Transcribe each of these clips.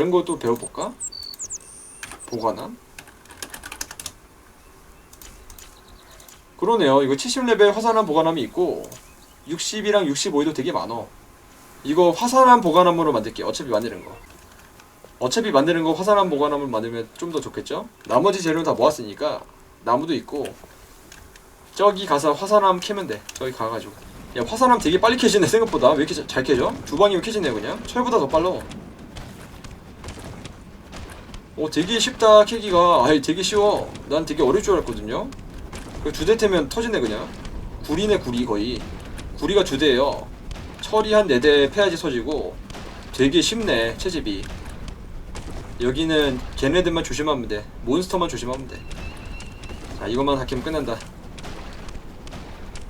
다른 것도 배워볼까? 보관함? 그러네요. 이거 70레벨 화산암 보관함이 있고 60이랑 65에도 되게 많어. 이거 화산암 보관함으로 만들게. 어차피 만드는 거. 어차피 만드는 거 화산암 보관함을 만들면 좀 더 좋겠죠? 나머지 재료는 다 모았으니까 나무도 있고 저기 가서 화산암 캐면 돼. 저기 가가지고. 야 화산암 되게 빨리 캐지네 생각보다. 왜 이렇게 자- 잘 캐져? 두 방이면 캐지네 그냥. 철보다 더 빨라. 오 되게 쉽다 캐기가. 아이 되게 쉬워. 난 되게 어려울 줄 알았거든요. 그두대 태면 터지네 그냥. 구리네 구리 거의. 구리가 두 대예요. 철이 한네대 패야지 터지고. 되게 쉽네 채집이. 여기는 걔네들만 조심하면 돼. 몬스터만 조심하면 돼. 자, 이것만 닦이면 끝난다.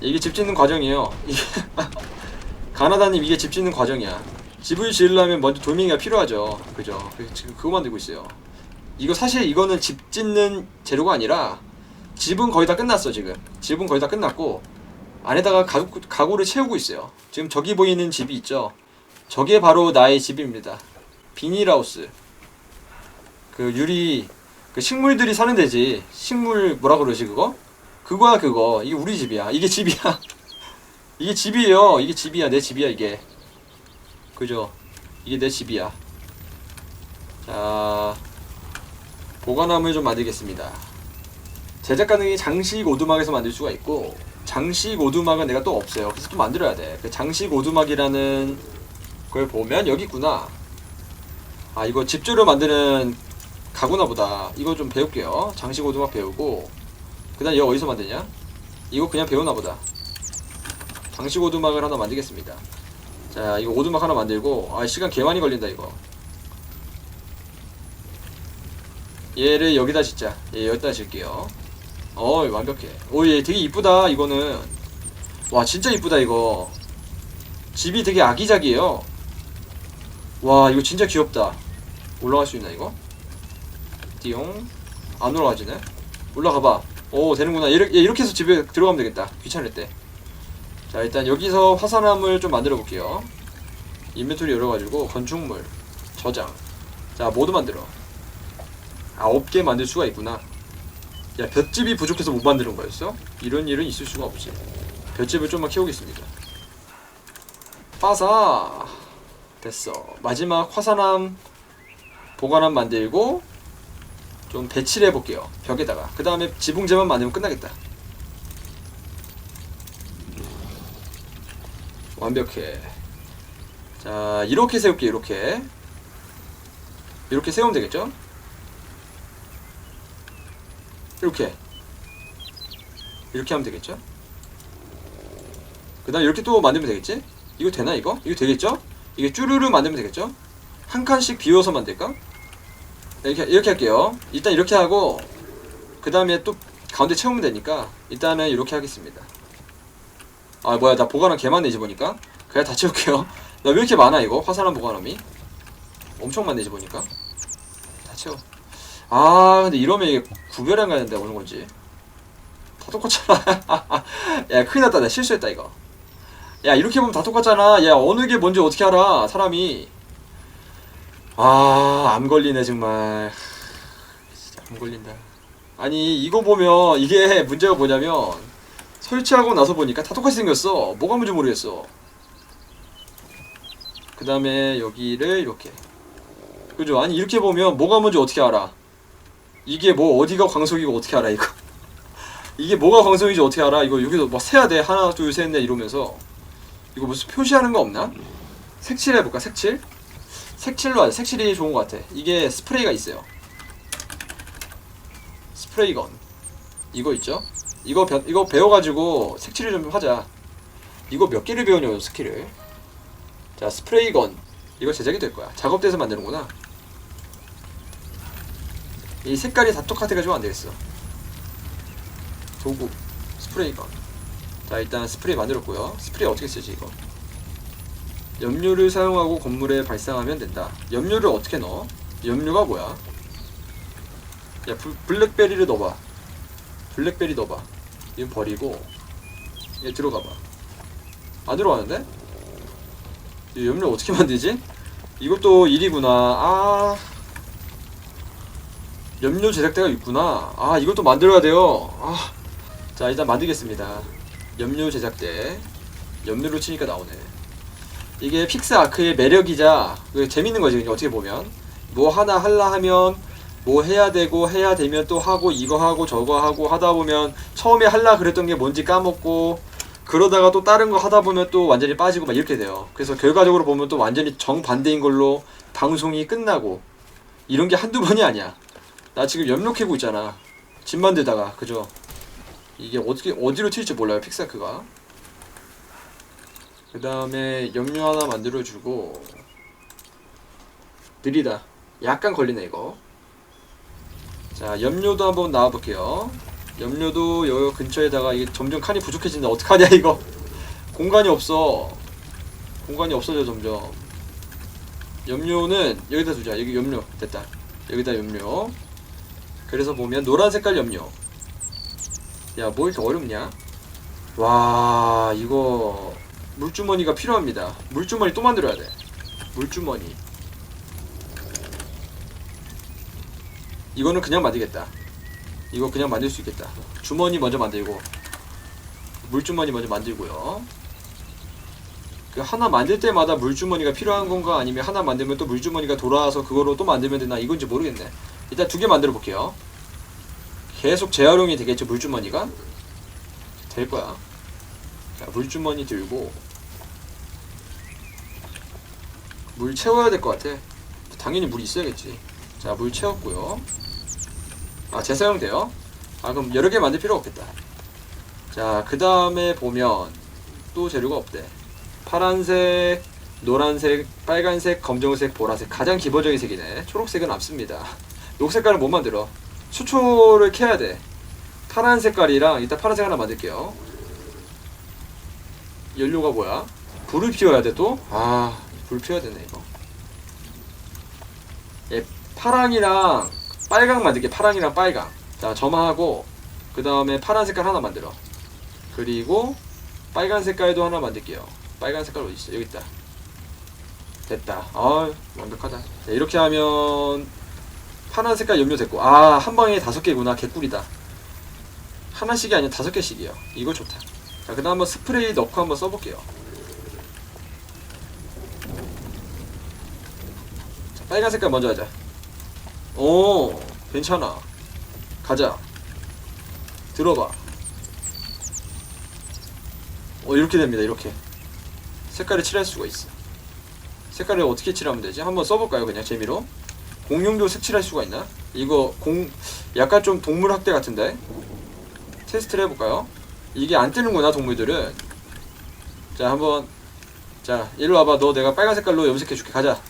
이게 집 짓는 과정이에요. 이게 가나다님 이게 집 짓는 과정이야. 집을 지으려면 먼저 돌멩이가 필요하죠. 그죠? 지금 그거 만들고 있어요. 이거 사실 이거는 집 짓는 재료가 아니라 집은 거의 다 끝났어 지금. 집은 거의 다 끝났고 안에다가 가구, 가구를 채우고 있어요. 지금 저기 보이는 집이 있죠. 저게 바로 나의 집입니다. 비닐하우스. 그 유리 그 식물들이 사는 데지. 식물 뭐라 그러지 그거? 그거야 그거. 이게 우리 집이야. 이게 집이야. 이게 집이에요. 이게 집이야. 내 집이야 이게. 그죠? 이게 내 집이야. 자 보관함을 좀 만들겠습니다 제작 가능이 장식 오두막에서 만들 수가 있고 장식 오두막은 내가 또 없어요 그래서 또 만들어야 돼 그 장식 오두막이라는 걸 보면 여기 있구나 아 이거 집조를 만드는 가구나 보다. 이거 좀 배울게요. 장식 오두막 배우고. 그 다음 이거 어디서 만드냐? 이거 그냥 배우나 보다. 장식 오두막을 하나 만들겠습니다. 자, 이거 오두막 하나 만들고. 아, 시간 개 많이 걸린다, 이거. 얘를 여기다 짓자. 얘 여기다 짓게요. 어, 완벽해. 오, 얘 되게 이쁘다, 이거는. 와, 진짜 이쁘다, 이거. 집이 되게 아기자기해요. 와, 이거 진짜 귀엽다. 올라갈 수 있나, 이거? 띠용 안 올라가지네 올라가봐 오 되는구나 이렇게, 이렇게 해서 집에 들어가면 되겠다 귀찮을 때 자 일단 여기서 화산암을 좀 만들어 볼게요 인벤토리 열어가지고 건축물 저장 자 모두 만들어 아홉 개 만들 수가 있구나. 야 볏집이 부족해서 못 만드는 거였어? 이런 일은 있을 수가 없지. 볏집을 좀만 키우겠습니다. 빠사! 됐어. 마지막 화산암 보관함 만들고 좀 배치를 해볼게요 벽에다가. 그 다음에 지붕재만 만들면 끝나겠다. 완벽해. 자 이렇게 세울게 이렇게. 이렇게 세우면 되겠죠 이렇게 이렇게 하면 되겠죠 그 다음 이렇게 또 만들면 되겠지 이거 되나 이거? 이거 되겠죠? 이게 쭈르르 만들면 되겠죠? 한 칸씩 비워서 만들까? 이렇게 이렇게 할게요. 일단 이렇게 하고 그 다음에 또 가운데 채우면 되니까 일단은 이렇게 하겠습니다. 아 뭐야 나 보관함 개 많네 지 보니까 그냥 다 채울게요. 나 왜 이렇게 많아 이거 화산암 보관함이 엄청 많네 지 보니까 다 채워. 아 근데 이러면 이게 구별이 안 가는데 어느 건지 다 똑같잖아. 야 큰일 났다 나 실수했다 이거. 야 이렇게 보면 다 똑같잖아. 야 어느 게 뭔지 어떻게 알아 사람이. 아, 암 걸리네, 정말. 진짜 암 걸린다. 아니, 이거 보면, 이게 문제가 뭐냐면, 설치하고 나서 보니까 다 똑같이 생겼어. 뭐가 뭔지 모르겠어. 그 다음에 여기를 이렇게. 그죠? 아니, 이렇게 보면 뭐가 뭔지 어떻게 알아? 이게 뭐, 어디가 광석이고 어떻게 알아, 이거? 이게 뭐가 광석인지 어떻게 알아? 이거 여기서 막 세야 돼. 하나, 둘, 셋, 넷 이러면서. 이거 무슨 표시하는 거 없나? 색칠 해볼까, 색칠? 색칠로 하자. 색칠이 좋은 것 같아. 이게 스프레이가 있어요. 스프레이건. 이거 있죠? 이거 배, 이거 배워가지고 색칠을 좀 하자. 이거 몇 개를 배우냐고 스킬을. 자 스프레이건. 이거 제작이 될 거야. 작업대에서 만드는구나. 이 색깔이 다 똑같아가지고 안 되겠어. 도구. 스프레이건. 자 일단 스프레이 만들었고요. 스프레이 어떻게 쓰지 이거? 염료를 사용하고 건물에 발상하면 된다. 염료를 어떻게 넣어? 염료가 뭐야? 야, 블, 블랙베리를 넣어봐. 블랙베리 넣어봐. 이건 버리고, 얘 들어가봐. 안 들어가는데? 이 염료 어떻게 만들지? 이것도 일이구나. 아. 염료 제작대가 있구나. 아, 이것도 만들어야 돼요. 아. 자, 일단 만들겠습니다. 염료 제작대. 염료로 치니까 나오네. 이게 픽스 아크의 매력이자 그 재밌는 거지, 그냥 어떻게 보면. 뭐 하나 할라 하면 뭐 해야 되고 해야 되면 또 하고 이거 하고 저거 하고 하다 보면 처음에 할라 그랬던 게 뭔지 까먹고 그러다가 또 다른 거 하다 보면 또 완전히 빠지고 막 이렇게 돼요. 그래서 결과적으로 보면 또 완전히 정반대인 걸로 방송이 끝나고 이런 게 한두 번이 아니야. 나 지금 염료 캐고 있잖아. 집 만들다가 그죠? 이게 어떻게 어디로 튈지 몰라요 픽사크가. 그 다음에 염료 하나 만들어주고 느리다. 약간 걸리네 이거. 자 염료도 한번 나와볼게요. 염료도 여 근처에다가 이게 점점 칸이 부족해진다. 어떡하냐 이거. 공간이 없어. 공간이 없어져 점점. 염료는 여기다 두자. 여기 염료 됐다. 여기다 염료. 그래서 보면 노란 색깔 염료. 야, 뭐 이렇게 어렵냐? 와, 이거 물주머니가 필요합니다. 물주머니 또 만들어야 돼. 물주머니. 이거는 그냥 만들겠다. 이거 그냥 만들 수 있겠다. 주머니 먼저 만들고 물주머니 먼저 만들고요. 그 하나 만들 때마다 물주머니가 필요한 건가 아니면 하나 만들면 또 물주머니가 돌아와서 그거로 또 만들면 되나 이건지 모르겠네. 일단 두 개 만들어 볼게요. 계속 재활용이 되겠죠 물주머니가 될 거야. 자 물주머니 들고 물 채워야 될 것 같아. 당연히 물 있어야겠지. 자 물 채웠고요. 아 재사용돼요. 아 그럼 여러 개 만들 필요 없겠다. 자 그 다음에 보면 또 재료가 없대. 파란색, 노란색, 빨간색, 검정색, 보라색 가장 기본적인 색이네. 초록색은 없습니다. 녹색깔은 못 만들어. 수초를 캐야 돼. 파란 색깔이랑 이따 파란색 하나 만들게요. 연료가 뭐야? 불을 피워야 돼 또? 아, 불 피워야 되네 이거. 예, 파랑이랑 빨강 만들게. 파랑이랑 빨강. 자, 점화하고 그 다음에 파란 색깔 하나 만들어. 그리고 빨간 색깔도 하나 만들게요. 빨간 색깔 어디 있어? 여기 있다. 됐다. 아, 완벽하다. 자, 이렇게 하면 파란 색깔 염료 됐고 아 한 방에 다섯 개구나. 개꿀이다. 하나씩이 아니라 다섯 개씩이요. 이거 좋다. 자 그다음 한번 스프레이 넣고 한번 써볼게요. 자 빨간 색깔 먼저 하자. 오 괜찮아. 가자. 들어봐. 어 이렇게 됩니다 이렇게. 색깔을 칠할 수가 있어. 색깔을 어떻게 칠하면 되지? 한번 써볼까요 그냥 재미로 공룡도 색칠할 수가 있나? 이거 공 약간 좀 동물 학대 같은데? 테스트를 해볼까요? 이게 안 뜨는구나 동물들은. 자 한번. 자 일로 와봐. 너 내가 빨간 색깔로 염색해줄게. 가자.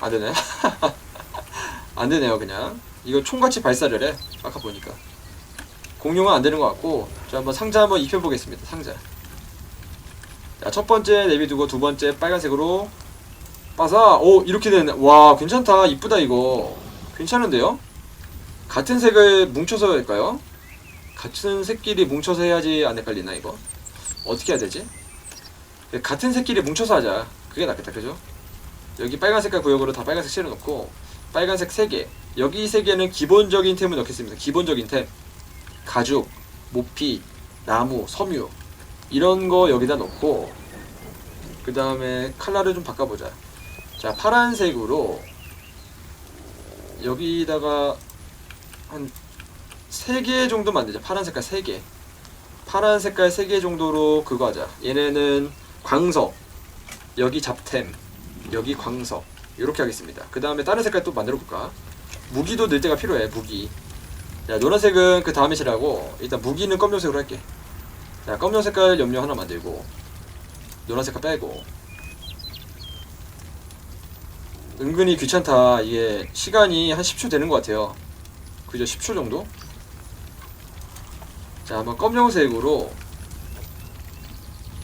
안 되네. 안 되네요 그냥. 이거 총같이 발사를 해. 아까 보니까. 공룡은 안 되는 것 같고. 자 한번 상자 한번 입혀보겠습니다 상자. 자 첫 번째 내비두고 두 번째 빨간색으로 빠사 오 이렇게 되네. 와 괜찮다. 이쁘다 이거. 괜찮은데요? 같은 색을 뭉쳐서 할까요? 같은 색끼리 뭉쳐서 해야지 안 헷갈리나 이거? 어떻게 해야 되지? 같은 색끼리 뭉쳐서 하자. 그게 낫겠다 그죠? 여기 빨간 색깔 구역으로 다 빨간색 칠해놓고 빨간색 3개. 여기 3개는 기본적인 템을 넣겠습니다. 기본적인 템. 가죽, 모피, 나무, 섬유. 이런 거 여기다 넣고 그 다음에 컬러를 좀 바꿔보자 자 파란색으로 여기다가 한 3개 정도 만들자. 파란 색깔 3개. 파란 색깔 3개 정도로 그거 하자. 얘네는 광석. 여기 잡템. 여기 광석. 이렇게 하겠습니다. 그 다음에 다른 색깔 또 만들어 볼까? 무기도 넣을 때가 필요해 무기. 자 노란색은 그 다음에 칠하고 일단 무기는 검정색으로 할게. 자 검정 색깔 염료 하나 만들고 노란 색깔 빼고 은근히 귀찮다. 이게 시간이 한 10초 되는 것 같아요. 그죠? 10초 정도? 자, 한번 검정색으로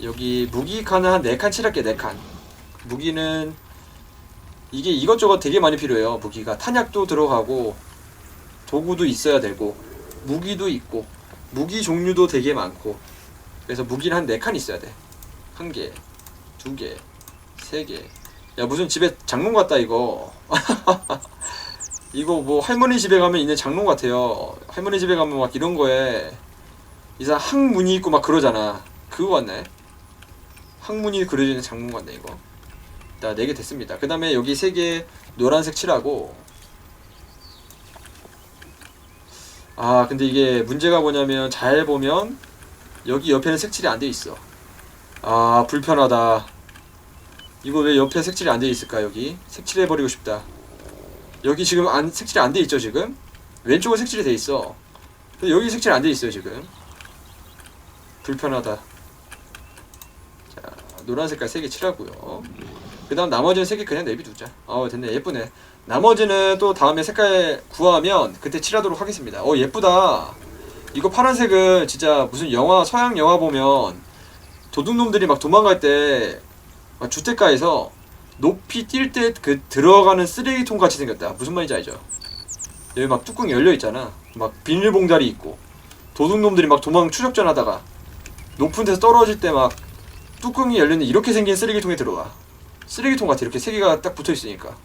여기 무기 칸을 한 4칸 칠할게, 4칸. 무기는 이게 이것저것 되게 많이 필요해요. 무기가 탄약도 들어가고 도구도 있어야 되고 무기도 있고 무기 종류도 되게 많고 그래서 무기는 한 4칸 있어야 돼. 한 개, 두 개, 세 개, 야 무슨 집에 장롱 같다 이거. 이거 뭐 할머니 집에 가면 있는 장롱 같아요. 할머니 집에 가면 막 이런 거에 이상 항문이 있고 막 그러잖아. 그거 같네. 항문이 그려지는 장롱 같네 이거. 자 4개 됐습니다. 그 다음에 여기 3개 노란색 칠하고. 아 근데 이게 문제가 뭐냐면 잘 보면 여기 옆에는 색칠이 안 돼 있어. 아 불편하다 이거 왜 옆에 색칠이 안 돼 있을까 여기? 색칠해 버리고 싶다. 여기 지금 안 색칠이 안 돼 있죠 지금? 왼쪽은 색칠이 돼 있어. 근데 여기 색칠 안 돼 있어요 지금. 불편하다. 자 노란 색깔 3개 칠하고요. 그 다음 나머지는 3개 그냥 내비두자. 어 됐네. 예쁘네. 나머지는 또 다음에 색깔 구하면 그때 칠하도록 하겠습니다. 어 예쁘다. 이거 파란색은 진짜 무슨 영화 서양 영화 보면 도둑놈들이 막 도망갈 때막 주택가에서 높이 뛸 때 그 들어가는 쓰레기통 같이 생겼다. 무슨 말인지 알죠? 여기 막 뚜껑이 열려 있잖아. 막 비닐봉다리 있고 도둑놈들이 막 도망 추적전 하다가 높은 데서 떨어질 때 막 뚜껑이 열렸는데 이렇게 생긴 쓰레기통에 들어가. 쓰레기통 같아. 이렇게 세 개가 딱 붙어 있으니까.